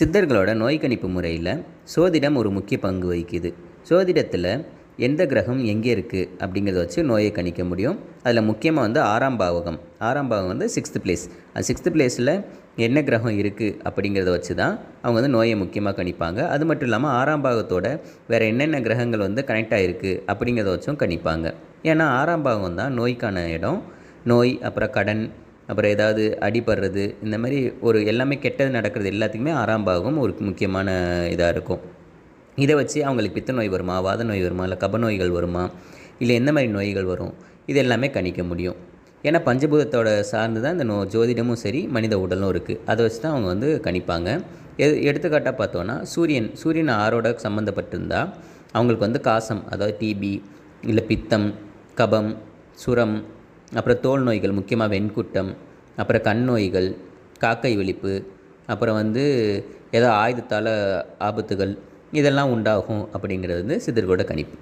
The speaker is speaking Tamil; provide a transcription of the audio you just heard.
சித்தர்களோட நோய் கணிப்பு முறையில் சோதிடம் ஒரு முக்கிய பங்கு வகிக்குது. சோதிடத்தில் எந்த கிரகம் எங்கே இருக்குது அப்படிங்கிறத வச்சு நோயை கணிக்க முடியும். அதில் முக்கியமாக வந்து ஆறாம் பாவகம். ஆறாம் பாவகம் வந்து சிக்ஸ்த்து பிளேஸ் அந்த சிக்ஸ்த்து பிளேஸில் என்ன கிரகம் இருக்குது அப்படிங்கிறத வச்சு தான் அவங்க வந்து நோயை முக்கியமாக கணிப்பாங்க. அது மட்டும் இல்லாமல் ஆறாம் பாகத்தோட வேறு என்னென்ன கிரகங்கள் வந்து கனெக்ட் ஆகிருக்கு அப்படிங்கிறத வச்சும் கணிப்பாங்க. ஏன்னா ஆறாம் பாகம் தான் நோய்க்கான இடம். நோய் அப்புறம் கடன் அப்புறம் ஏதாவது அடிபடுறது இந்த மாதிரி ஒரு எல்லாமே கெட்டது நடக்கிறது எல்லாத்துக்குமே ஆறாம்பாகவும் ஒரு முக்கியமான இதாக இருக்கும். இதை வச்சு அவங்களுக்கு பித்த நோய் வருமா வாத நோய் வருமா இல்லை கப நோய்கள் வருமா இல்லை எந்த மாதிரி நோய்கள் வரும் இது எல்லாமே கணிக்க முடியும். ஏன்னா பஞ்சபூதத்தோட சார்ந்து தான் இந்த நோ ஜோதிடமும் சரி மனித உடலும் இருக்குது அதை வச்சு தான் அவங்க வந்து கணிப்பாங்க. எது எடுத்துக்காட்டாக பார்த்தோன்னா சூரியன் சூரியன் ஆரோட சம்மந்தப்பட்டிருந்தால் அவங்களுக்கு வந்து காசம் அதாவது டிபி இல்லை பித்தம் கபம் சுரம் அப்புறம் தோல் நோய்கள் முக்கியமாக வெண்குட்டம் அப்புறம் கண் நோய்கள் காக்கை விழிப்பு அப்புறம் வந்து ஏதோ ஆயுதத்தால் ஆபத்துகள் இதெல்லாம் உண்டாகும் அப்படிங்கிறது வந்து சித்தர்களோட கணிப்பு.